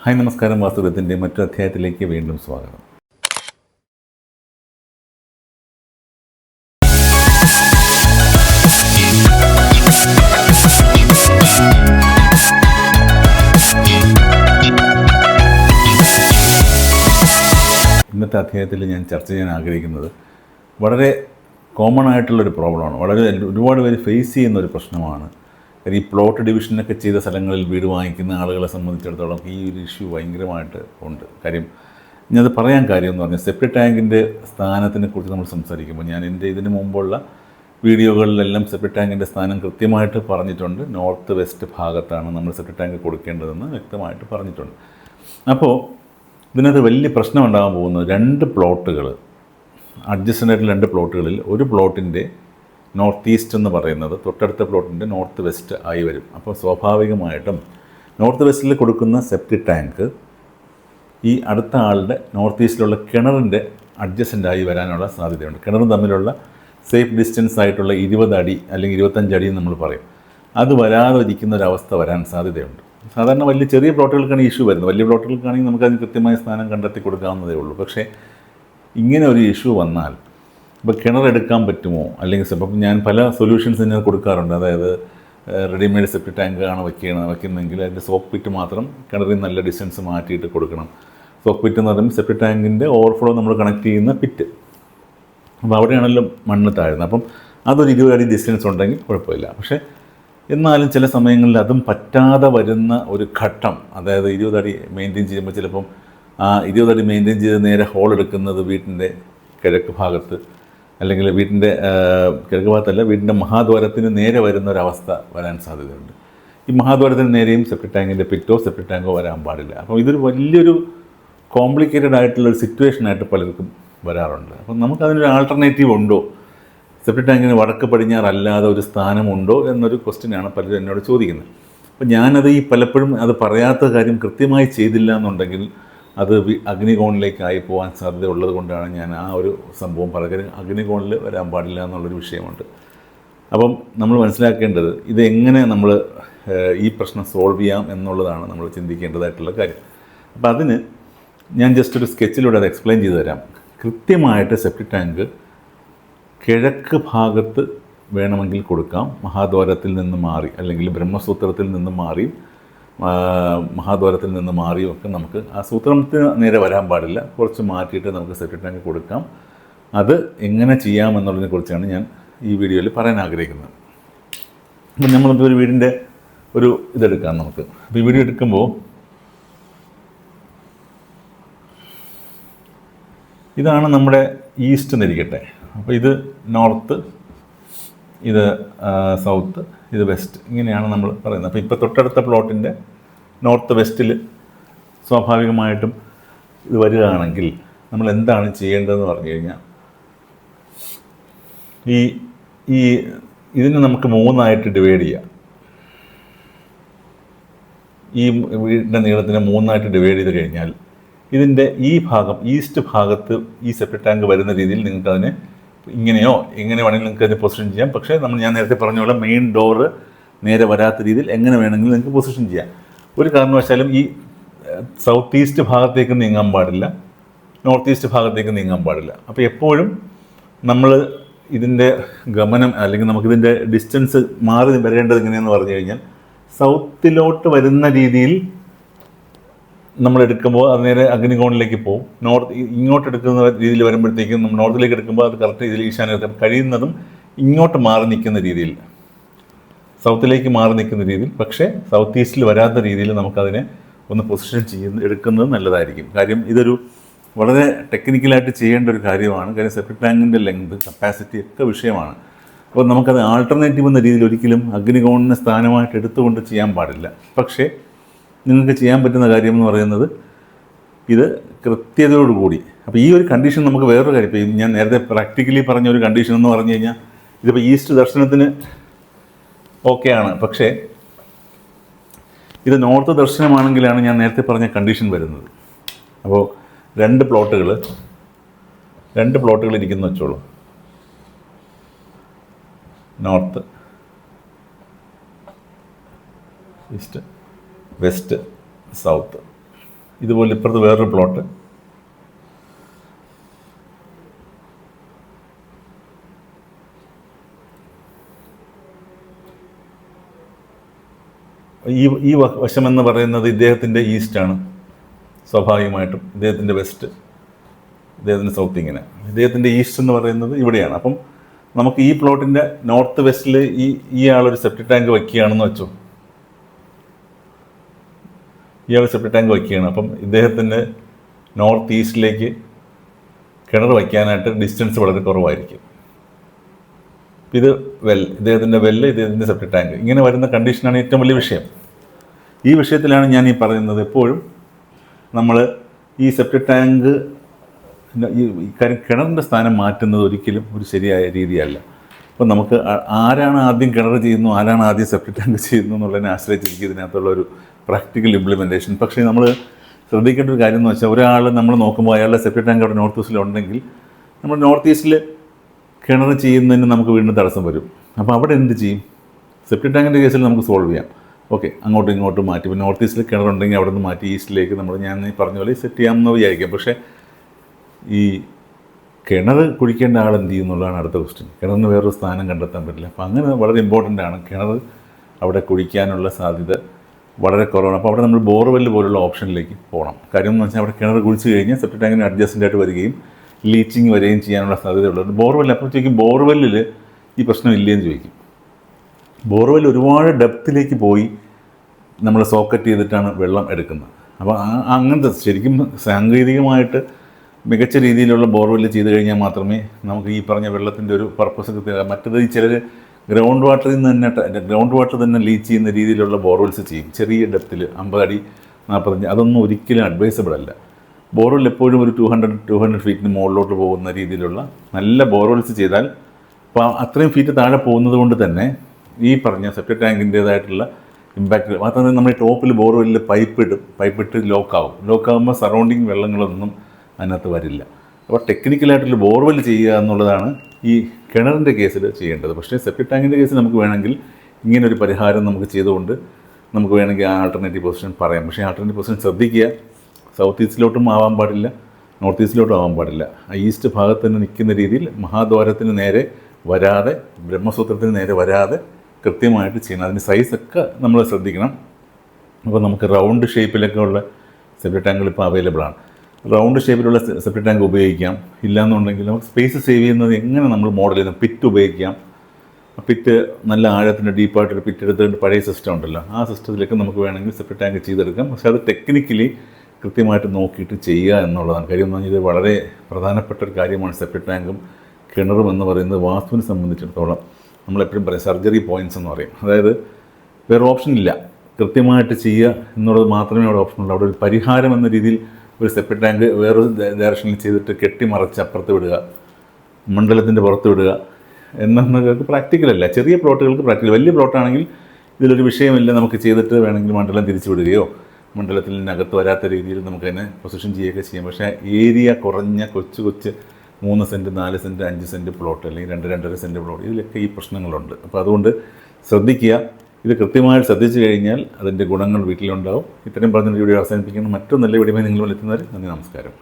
Hi നമസ്കാരം. വാസ്തുവിദ്യത്തിന്റെ മറ്റൊരു അധ്യായത്തിലേക്ക് വീണ്ടും സ്വാഗതം. ഇന്നത്തെ അധ്യായത്തിൽ ഞാൻ ചർച്ച ചെയ്യാൻ ആഗ്രഹിക്കുന്നത് വളരെ കോമൺ ആയിട്ടുള്ളൊരു പ്രോബ്ലമാണ് വളരെ ഒരുപാട് പേര് ഫേസ് ചെയ്യുന്ന ഒരു പ്രശ്നമാണ് ഈ പ്ലോട്ട് ഡിവിഷനൊക്കെ ചെയ്ത സ്ഥലങ്ങളിൽ വീട് വാങ്ങിക്കുന്ന ആളുകളെ സംബന്ധിച്ചിടത്തോളം ഈ ഒരു ഇഷ്യൂ ഭയങ്കരമായിട്ട് ഉണ്ട്. കാര്യം ഞാനത് പറയാൻ കാര്യം എന്ന് പറഞ്ഞാൽ സെപ്റ്റി ടാങ്കിന്റെ സ്ഥാനത്തിനെ കുറിച്ച് നമ്മൾ സംസാരിക്കുമ്പോൾ ഞാൻ എന്റെ ഇതിന് മുമ്പുള്ള വീഡിയോകളിലെല്ലാം സെപ്റ്റി ടാങ്കിന്റെ സ്ഥാനം കൃത്യമായിട്ട് പറഞ്ഞിട്ടുണ്ട്. നോർത്ത് വെസ്റ്റ് ഭാഗത്താണ് നമ്മൾ സെപ്റ്റി ടാങ്ക് കൊടുക്കേണ്ടതെന്ന് വ്യക്തമായിട്ട് പറഞ്ഞിട്ടുണ്ട്. അപ്പോൾ ഇതിനകത്ത് വലിയ പ്രശ്നം ഉണ്ടാകാൻ പോകുന്നത് രണ്ട് പ്ലോട്ടുകൾ അഡ്ജസ്റ്റന്റ് ആയിട്ടുള്ള രണ്ട് പ്ലോട്ടുകളിൽ ഒരു പ്ലോട്ടിന്റെ നോർത്ത് ഈസ്റ്റ് എന്ന് പറയുന്നത് തൊട്ടടുത്ത പ്ലോട്ടിന്റെ നോർത്ത് വെസ്റ്റ് ആയി വരും. അപ്പോൾ സ്വാഭാവികമായിട്ടും നോർത്ത് വെസ്റ്റിൽ കൊടുക്കുന്ന സെപ്റ്റി ടാങ്ക് ഈ അടുത്ത ആളുടെ നോർത്ത് ഈസ്റ്റിലുള്ള കിണറിന്റെ അഡ്ജസ്റ്റന്റ് ആയി വരാനുള്ള സാധ്യതയുണ്ട്. കിണറും തമ്മിലുള്ള സേഫ് ഡിസ്റ്റൻസ് ആയിട്ടുള്ള ഇരുപത് അടി അല്ലെങ്കിൽ ഇരുപത്തഞ്ച് അടി എന്ന് നമ്മൾ പറയും. അത് വരാതെ ഇരിക്കുന്ന ഒരവസ്ഥ വരാൻ സാധ്യതയുണ്ട്. സാധാരണ വലിയ ചെറിയ പ്ലോട്ടുകൾക്കാണ് ഇഷ്യൂ വരുന്നത്. വലിയ പ്ലോട്ടുകൾക്കാണെങ്കിൽ നമുക്കതിന് കൃത്യമായ സ്ഥാനം കണ്ടെത്തി കൊടുക്കാവുന്നതേ ഉള്ളൂ. പക്ഷേ ഇങ്ങനെ ഒരു ഇഷ്യൂ വന്നാൽ ഇപ്പോൾ കിണറെടുക്കാൻ പറ്റുമോ? അല്ലെങ്കിൽ ഇപ്പം ഞാൻ പല സൊല്യൂഷൻസ് ഞാൻ കൊടുക്കാറുണ്ട്. അതായത് റെഡിമെയ്ഡ് സെപ്റ്റ് ടാങ്ക് ആണ് വയ്ക്കുന്നതെങ്കിൽ അതിന്റെ സോപ്പ് പിറ്റ് മാത്രം കിണറിൽ നല്ല ഡിസ്റ്റൻസ് മാറ്റിയിട്ട് കൊടുക്കണം. സോപ്പ് പിറ്റ് എന്ന് പറയുമ്പോൾ സെപ്റ്റ് ടാങ്കിന്റെ ഓവർഫ്ലോ നമ്മൾ കണക്ട് ചെയ്യുന്ന പിറ്റ് അപ്പോൾ അവിടെയാണല്ലോ മണ്ണ് താഴ്ന്നത്. അപ്പം അതൊരു ഇരുപത് അടി ഡിസ്റ്റൻസ് ഉണ്ടെങ്കിൽ കുഴപ്പമില്ല. പക്ഷേ എന്നാലും ചില സമയങ്ങളിൽ അതും പറ്റാതെ വരുന്ന ഒരു ഘട്ടം അതായത് ഇരുപതടി മെയിന്റെയിൻ ചെയ്യുമ്പോൾ ചിലപ്പം ആ ഇരുപതടി മെയിന്റെയിൻ ചെയ്ത് നേരെ ഹോൾ എടുക്കുന്നത് വീട്ടിന്റെ കിഴക്ക് ഭാഗത്ത് അല്ലെങ്കിൽ വീടിന്റെ കിഴക്ക് ഭാഗത്തല്ല വീടിന്റെ മഹാദ്വാരത്തിന് നേരെ വരുന്ന ഒരവസ്ഥ വരാൻ സാധ്യതയുണ്ട്. ഈ മഹാദ്വാരത്തിന് നേരെയും സെപ്റ്റി ടാങ്കിന്റെ പിറ്റോ സെപ്റ്റി ടാങ്കോ വരാൻ പാടില്ല. അപ്പോൾ ഇതൊരു വലിയൊരു കോംപ്ലിക്കേറ്റഡ് ആയിട്ടുള്ള ഒരു സിറ്റുവേഷനായിട്ട് പലർക്കും വരാറുണ്ട്. അപ്പം നമുക്കതിനൊരു ആൾട്ടർനേറ്റീവ് ഉണ്ടോ? സെപ്റ്റി ടാങ്കിന് വടക്ക് പടിഞ്ഞാറല്ലാതെ ഒരു സ്ഥാനമുണ്ടോ എന്നൊരു ക്വസ്റ്റ്യനാണ് പലരും എന്നോട് ചോദിക്കുന്നത്. അപ്പം ഞാനത് ഈ പലപ്പോഴും അത് പറയാത്ത കാര്യം കൃത്യമായി ചെയ്തില്ല എന്നുണ്ടെങ്കിൽ അത് അഗ്നികോണിലേക്കായി പോകാൻ സാധ്യത ഉള്ളത് കൊണ്ടാണ് ഞാൻ ആ ഒരു സംഭവം പറയുന്നത് അഗ്നികോണിൽ വരാൻ പാടില്ല എന്നുള്ളൊരു വിഷയമുണ്ട്. അപ്പം നമ്മൾ മനസ്സിലാക്കേണ്ടത് ഇതെങ്ങനെ നമ്മൾ ഈ പ്രശ്നം സോൾവ് ചെയ്യാം എന്നുള്ളതാണ് നമ്മൾ ചിന്തിക്കേണ്ടതായിട്ടുള്ള കാര്യം. അപ്പോൾ അതിന് ഞാൻ ജസ്റ്റ് ഒരു സ്കെച്ചിലൂടെ അത് എക്സ്പ്ലെയിൻ ചെയ്തു തരാം. കൃത്യമായിട്ട് സെപ്റ്റി ടാങ്ക് കിഴക്ക് ഭാഗത്ത് വേണമെങ്കിൽ കൊടുക്കാം. മഹാദ്വാരത്തിൽ നിന്ന് മാറി അല്ലെങ്കിൽ ബ്രഹ്മസൂത്രത്തിൽ നിന്ന് മാറി മഹാദ്വാരത്തിൽ നിന്ന് മാറിയും ഒക്കെ നമുക്ക് ആ സൂത്രത്തിന് നേരെ വരാൻ പാടില്ല. കുറച്ച് മാറ്റിയിട്ട് നമുക്ക് സെപ്റ്റി ടാങ്ക് കൊടുക്കാം. അത് എങ്ങനെ ചെയ്യാമെന്നുള്ളതിനെ കുറിച്ചാണ് ഞാൻ ഈ വീഡിയോയിൽ പറയാൻ ആഗ്രഹിക്കുന്നത്. അപ്പം നമ്മളിപ്പോൾ ഒരു വീടിന്റെ ഒരു ഇതെടുക്കാം നമുക്ക്. അപ്പോൾ ഈ വീഡിയോ എടുക്കുമ്പോൾ ഇതാണ് നമ്മുടെ ഈസ്റ്റ് എന്നിരിക്കട്ടെ അപ്പോൾ ഇത് നോർത്ത് ഇത് സൗത്ത് ഇത് വെസ്റ്റ് ഇങ്ങനെയാണ് നമ്മൾ പറയുന്നത്. അപ്പോൾ ഇപ്പോൾ തൊട്ടടുത്ത പ്ലോട്ടിന്റെ നോർത്ത് വെസ്റ്റിൽ സ്വാഭാവികമായിട്ടും ഇത് വരികയാണെങ്കിൽ നമ്മൾ എന്താണ് ചെയ്യേണ്ടതെന്ന് പറഞ്ഞു കഴിഞ്ഞാൽ ഈ ഈ ഇതിനെ നമുക്ക് മൂന്നായിട്ട് ഡിവൈഡ് ചെയ്യാം. ഈ വീടിന്റെ നീളത്തിനെ മൂന്നായിട്ട് ഡിവൈഡ് ചെയ്ത് കഴിഞ്ഞാൽ ഇതിന്റെ ഈ ഭാഗം ഈസ്റ്റ് ഭാഗത്ത് ഈ സെപ്പറേറ്റ് ടാങ്ക് വരുന്ന രീതിയിൽ നിങ്ങൾക്ക് അതിനെ ഇങ്ങനെയോ എങ്ങനെ വേണമെങ്കിലും നിങ്ങൾക്ക് അതിനെ പൊസിഷൻ ചെയ്യാം. പക്ഷേ നമ്മൾ ഞാൻ നേരത്തെ പറഞ്ഞ പോലെ മെയിൻ ഡോറ് നേരെ വരാത്ത രീതിയിൽ എങ്ങനെ വേണമെങ്കിലും നിങ്ങൾക്ക് പൊസിഷൻ ചെയ്യാം. ഒരു കാരണവശാലും ഈ സൗത്ത് ഈസ്റ്റ് ഭാഗത്തേക്ക് നീങ്ങാൻ പാടില്ല. നോർത്ത് ഈസ്റ്റ് ഭാഗത്തേക്ക് നീങ്ങാൻ പാടില്ല. അപ്പോൾ എപ്പോഴും നമ്മൾ ഇതിന്റെ ഗമനം അല്ലെങ്കിൽ നമുക്കിതിന്റെ ഡിസ്റ്റൻസ് മാറി വരേണ്ടത് എങ്ങനെയെന്ന് പറഞ്ഞു കഴിഞ്ഞാൽ സൗത്തിലോട്ട് വരുന്ന രീതിയിൽ നമ്മൾ എടുക്കുമ്പോൾ അത് നേരെ അഗ്നികോണിലേക്ക് പോകും. നോർത്ത് ഇങ്ങോട്ട് എടുക്കുന്ന രീതിയിൽ വരുമ്പോഴത്തേക്കും നമ്മൾ നോർത്തിലേക്ക് എടുക്കുമ്പോൾ അത് കറക്റ്റ് ഇതിൽ ഈശാന കഴിയുന്നതും ഇങ്ങോട്ട് മാറി നിൽക്കുന്ന രീതിയിൽ സൗത്തിലേക്ക് മാറി നിൽക്കുന്ന രീതിയിൽ പക്ഷേ സൗത്ത് ഈസ്റ്റിൽ വരാത്ത രീതിയിൽ നമുക്കതിനെ ഒന്ന് പൊസിഷൻ ചെയ്യുന്ന എടുക്കുന്നത് നല്ലതായിരിക്കും. കാര്യം ഇതൊരു വളരെ ടെക്നിക്കലായിട്ട് ചെയ്യേണ്ട ഒരു കാര്യമാണ്. കാര്യം സെപ്റ്റിക് ടാങ്കിന്റെ ലെങ്ത് കപ്പാസിറ്റി ഒക്കെ വിഷയമാണ്. അപ്പോൾ നമുക്കത് ആൾട്ടർനേറ്റീവ് എന്ന രീതിയിൽ ഒരിക്കലും അഗ്നികോണിനെ സ്ഥാനമായിട്ട് എടുത്തുകൊണ്ട് ചെയ്യാൻ പാടില്ല. പക്ഷേ നിങ്ങൾക്ക് ചെയ്യാൻ പറ്റുന്ന കാര്യം എന്ന് പറയുന്നത് ഇത് കൃത്യതയോടുകൂടി. അപ്പോൾ ഈ ഒരു കണ്ടീഷൻ നമുക്ക് വേറൊരു കാര്യം ഇപ്പോൾ ഞാൻ നേരത്തെ പ്രാക്ടിക്കലി പറഞ്ഞ ഒരു കണ്ടീഷൻ എന്ന് പറഞ്ഞു കഴിഞ്ഞാൽ ഇതിപ്പോൾ ഈസ്റ്റ് ദർശനത്തിന് ഓക്കെയാണ്. പക്ഷേ ഇത് നോർത്ത് ദർശനമാണെങ്കിലാണ് ഞാൻ നേരത്തെ പറഞ്ഞ കണ്ടീഷൻ വരുന്നത്. അപ്പോൾ രണ്ട് പ്ലോട്ടുകൾ രണ്ട് പ്ലോട്ടുകൾ ഇരിക്കുന്ന വെച്ചോളൂ. North east west south. ഇതുപോലെ ഇപ്പുറത്ത് വേറൊരു പ്ലോട്ട്. ഈ ഈ വശമെന്ന് പറയുന്നത് ഇദ്ദേഹത്തിന്റെ ഈസ്റ്റാണ്. സ്വാഭാവികമായിട്ടും ഇദ്ദേഹത്തിന്റെ വെസ്റ്റ് ഇദ്ദേഹത്തിന്റെ സൗത്ത് ഇങ്ങനെ. ഇദ്ദേഹത്തിന്റെ ഈസ്റ്റ് എന്ന് പറയുന്നത് ഇവിടെയാണ്. അപ്പം നമുക്ക് ഈ പ്ലോട്ടിന്റെ നോർത്ത് വെസ്റ്റിൽ ഈ ഈ ആളൊരു സെപ്റ്റി ടാങ്ക് വയ്ക്കുകയാണെന്ന് വെച്ചോ? ഇയാൾ സെപ്റ്റി ടാങ്ക് വയ്ക്കുകയാണ്. അപ്പം ഇദ്ദേഹത്തിന്റെ നോർത്ത് ഈസ്റ്റിലേക്ക് കിണർ വയ്ക്കാനായിട്ട് ഡിസ്റ്റൻസ് വളരെ കുറവായിരിക്കും. ഇത് വെൽ ഇദ്ദേഹത്തിന്റെ വെല്ല് ഇദ്ദേഹത്തിന്റെ സെപ്റ്റി ടാങ്ക്. ഇങ്ങനെ വരുന്ന കണ്ടീഷനാണ് ഏറ്റവും വലിയ വിഷയം. ഈ വിഷയത്തിലാണ് ഞാൻ ഈ പറയുന്നത് എപ്പോഴും. നമ്മൾ ഈ സെപ്റ്റിക് ടാങ്ക് കാര്യം കിണറിന്റെ സ്ഥാനം മാറ്റുന്നത് ഒരിക്കലും ഒരു ശരിയായ രീതിയല്ല. അപ്പോൾ നമുക്ക് ആരാണ് ആദ്യം കിണർ ചെയ്യുന്നു ആരാണ് ആദ്യം സെപ്റ്റിക് ടാങ്ക് ചെയ്യുന്നു എന്നുള്ളതിനെ ആശ്രയിച്ചിരിക്കും ഇതിനകത്തുള്ള ഒരു പ്രാക്ടിക്കൽ ഇംപ്ലിമെന്റേഷൻ പക്ഷേ നമ്മൾ ശ്രദ്ധിക്കേണ്ട ഒരു കാര്യം എന്ന് വെച്ചാൽ ഒരാൾ നമ്മൾ നോക്കുമ്പോൾ അയാളുടെ സെപ്റ്റിക് ടാങ്ക് അവിടെ നോർത്ത് ഈസ്റ്റിൽ ഉണ്ടെങ്കിൽ നമ്മൾ നോർത്ത് ഈസ്റ്റിൽ കിണർ ചെയ്യുന്നതിന് നമുക്ക് വീണ്ടും തടസ്സം വരും. അപ്പോൾ അവിടെ എന്ത് ചെയ്യും? സെപ്റ്റിക് ടാങ്കിന്റെ കേസിൽ നമുക്ക് സോൾവ് ചെയ്യാം. ഓക്കെ അങ്ങോട്ടും ഇങ്ങോട്ടും മാറ്റി. ഇപ്പോൾ നോർത്ത് ഈസ്റ്റിൽ കിണറുണ്ടെങ്കിൽ അവിടെ നിന്ന് മാറ്റി ഈസ്റ്റിലേക്ക് നമ്മൾ ഞാൻ ഈ പറഞ്ഞ പോലെ സെറ്റ് ചെയ്യാമെന്ന് വിചാരിക്കാം. പക്ഷേ ഈ കിണർ കുഴിക്കേണ്ട ആൾ എന്ത് ചെയ്യുന്നുള്ളതാണ് അടുത്ത ക്വസ്റ്റ്യൻ കിണറിന് വേറൊരു സ്ഥാനം കണ്ടെത്താൻ പറ്റില്ല. അപ്പോൾ അങ്ങനെ വളരെ ഇമ്പോർട്ടന്റ് ആണ് കിണർ അവിടെ കുഴിക്കാനുള്ള സാധ്യത വളരെ കുറവാണ്. അപ്പോൾ അവിടെ നമ്മൾ ബോർവെൽ പോലുള്ള ഓപ്ഷനിലേക്ക് പോകണം കാര്യം എന്ന് വെച്ചാൽ അവിടെ കിണർ കുഴിച്ച് കഴിഞ്ഞാൽ സെപ്റ്റ് ടാങ്കിന് അഡ്ജസ്റ്റന്റ് ആയിട്ട് വരികയും ലീച്ചിങ് വരികയും ചെയ്യാനുള്ള സാധ്യതയുള്ളത് ബോർവെല്ല് അപ്പോൾ ചോദിക്കും ബോർവെല്ലിൽ ഈ പ്രശ്നം ഇല്ലേന്ന് ചോദിക്കും. ബോർവെൽ ഒരുപാട് ഡെപ്തിലേക്ക് പോയി നമ്മൾ സോക്കറ്റ് ചെയ്തിട്ടാണ് വെള്ളം എടുക്കുന്നത്. അപ്പോൾ അങ്ങനത്തെ ശരിക്കും സാങ്കേതികമായിട്ട് മികച്ച രീതിയിലുള്ള ബോർവെൽ ചെയ്ത് കഴിഞ്ഞാൽ മാത്രമേ നമുക്ക് ഈ പറഞ്ഞ വെള്ളത്തിന്റെ ഒരു പർപ്പസ് കിട്ടുക മറ്റത് ഈ ചിലർ ഗ്രൗണ്ട് വാട്ടറിൽ നിന്ന് തന്നെ ഗ്രൗണ്ട് വാട്ടർ തന്നെ ലീച്ച് ചെയ്യുന്ന രീതിയിലുള്ള ബോർവെൽസ് ചെയ്യും. ചെറിയ ഡെപ്തിൽ അമ്പത് അടി നാൽപ്പത്തഞ്ച് അതൊന്നും ഒരിക്കലും അഡ്വൈസബിൾ അല്ല. ബോർവെൽ എപ്പോഴും ഒരു ടു ഹൺഡ്രഡ് ടു ഹൺഡ്രഡ് ഫീറ്റിന് മുകളിലോട്ട് പോകുന്ന രീതിയിലുള്ള നല്ല ബോർവെൽസ് ചെയ്താൽ അപ്പോൾ അത്രയും ഫീറ്റ് താഴെ പോകുന്നത് കൊണ്ട് തന്നെ ഈ പറഞ്ഞ സെപ്റ്റിക് ടാങ്കിന്റേതായിട്ടുള്ള ഇമ്പാക്റ്റ് മാത്രമല്ല നമ്മൾ ടോപ്പിൽ ബോർവെല്ലിൽ പൈപ്പ് ഇടും. പൈപ്പ് ഇട്ട് ലോക്കാവും ലോക്കാവുമ്പോൾ സറൗണ്ടിങ് വെള്ളങ്ങളൊന്നും അതിനകത്ത് വരില്ല. അപ്പോൾ ടെക്നിക്കലായിട്ടുള്ള ബോർവെൽ ചെയ്യുക എന്നുള്ളതാണ് ഈ കിണറിന്റെ കേസിൽ ചെയ്യേണ്ടത്. പക്ഷേ സെപ്റ്റിക് ടാങ്കിന്റെ കേസിൽ നമുക്ക് വേണമെങ്കിൽ ഇങ്ങനൊരു പരിഹാരം നമുക്ക് ചെയ്തുകൊണ്ട് നമുക്ക് വേണമെങ്കിൽ ആ ആൾട്ടർനേറ്റീവ് പൊസിഷൻ പറയാം. പക്ഷേ ആൾട്ടർനേറ്റീവ് പൊസിഷൻ ശ്രദ്ധിക്കുക. സൗത്ത് ഈസ്റ്റിലോട്ടും ആവാൻ പാടില്ല. നോർത്ത് ഈസ്റ്റിലോട്ടും ആവാൻ പാടില്ല. ആ ഈസ്റ്റ് ഭാഗത്ത് തന്നെ നിൽക്കുന്ന രീതിയിൽ മഹാദ്വാരത്തിന് നേരെ വരാതെ ബ്രഹ്മസൂത്രത്തിന് നേരെ വരാതെ കൃത്യമായിട്ട് ചെയ്യണം. അതിന്റെ സൈസൊക്കെ നമ്മൾ ശ്രദ്ധിക്കണം. അപ്പോൾ നമുക്ക് റൗണ്ട് ഷേപ്പിലൊക്കെ ഉള്ള സെപ്പറേറ്റ് ടാങ്കുകൾ ഇപ്പോൾ അവൈലബിൾ ആണ് റൗണ്ട് ഷേപ്പിലുള്ള സെപ്പറേറ്റ് ടാങ്ക് ഉപയോഗിക്കാം. ഇല്ലാന്നുണ്ടെങ്കിൽ നമുക്ക് സ്പേസ് സേവ് ചെയ്യുന്നത് എങ്ങനെ നമ്മൾ മോഡൽ ചെയ്യുന്നത് പിറ്റ് ഉപയോഗിക്കാം. പിറ്റ് നല്ല ആഴത്തിന്റെ ഡീപ്പായിട്ടൊരു പിറ്റ് എടുത്തിട്ട് പഴയ സിസ്റ്റം ഉണ്ടല്ലോ. ആ സിസ്റ്റത്തിലേക്ക് നമുക്ക് വേണമെങ്കിൽ സെപ്പറേറ്റ് ടാങ്ക് ചെയ്തെടുക്കാം. പക്ഷേ അത് ടെക്നിക്കലി കൃത്യമായിട്ട് നോക്കിയിട്ട് ചെയ്യുക എന്നുള്ളതാണ്. കാര്യം എന്ന് പറഞ്ഞാൽ ഇത് വളരെ പ്രധാനപ്പെട്ട ഒരു കാര്യമാണ് സെപ്പറേറ്റ് ടാങ്കും കിണറും എന്ന് പറയുന്നത് വാസ്തുവിനെ സംബന്ധിച്ചിടത്തോളം. നമ്മളെപ്പോഴും പറയും സർജറി പോയിന്റ്സ് എന്ന് പറയും. അതായത് വേറെ ഓപ്ഷൻ ഇല്ല. കൃത്യമായിട്ട് ചെയ്യുക എന്നുള്ളത് മാത്രമേ അവിടെ ഓപ്ഷൻ ഉള്ളൂ. അവിടെ ഒരു പരിഹാരം എന്ന രീതിയിൽ ഒരു സെപ്പറേറ്റ് ടാങ്ക് വേറൊരു ഡയറക്ഷനിൽ ചെയ്തിട്ട് കെട്ടിമറച്ച് അപ്പുറത്ത് വിടുക മണ്ഡലത്തിന്റെ പുറത്ത് വിടുക എന്നൊക്കെ പ്രാക്ടിക്കലല്ല ചെറിയ പ്ലോട്ടുകൾക്ക് പ്രാക്ടിക്കൽ വലിയ പ്ലോട്ടാണെങ്കിൽ ഇതിലൊരു വിഷയമില്ല. നമുക്ക് ചെയ്തിട്ട് വേണമെങ്കിൽ മണ്ഡലം തിരിച്ചു വിടുകയോ മണ്ഡലത്തിനകത്ത് വരാത്ത രീതിയിൽ നമുക്കതിനെ പൊസിഷൻ ചെയ്യുകയൊക്കെ ചെയ്യാം. പക്ഷേ ഏരിയ കുറഞ്ഞ കൊച്ചു കൊച്ച് മൂന്ന് സെന്റ് നാല് സെന്റ് അഞ്ച് സെന്റ് പ്ലോട്ട് അല്ലെങ്കിൽ രണ്ട് രണ്ടര സെന്റ് പ്ലോട്ട് ഇതിലൊക്കെ ഈ പ്രശ്നങ്ങളുണ്ട്. അപ്പോൾ അതുകൊണ്ട് ശ്രദ്ധിക്കുക. ഇത് കൃത്യമായിട്ട് ശ്രദ്ധിച്ചു കഴിഞ്ഞാൽ അതിന്റെ ഗുണങ്ങൾ വീട്ടിലുണ്ടാവും. ഇത്രയും പറഞ്ഞ ഒരു വീഡിയോ അവസാനിപ്പിക്കണം മറ്റൊരു നല്ല വീഡിയോ നിങ്ങൾ എത്തുന്നവർ നന്ദി നമസ്കാരം.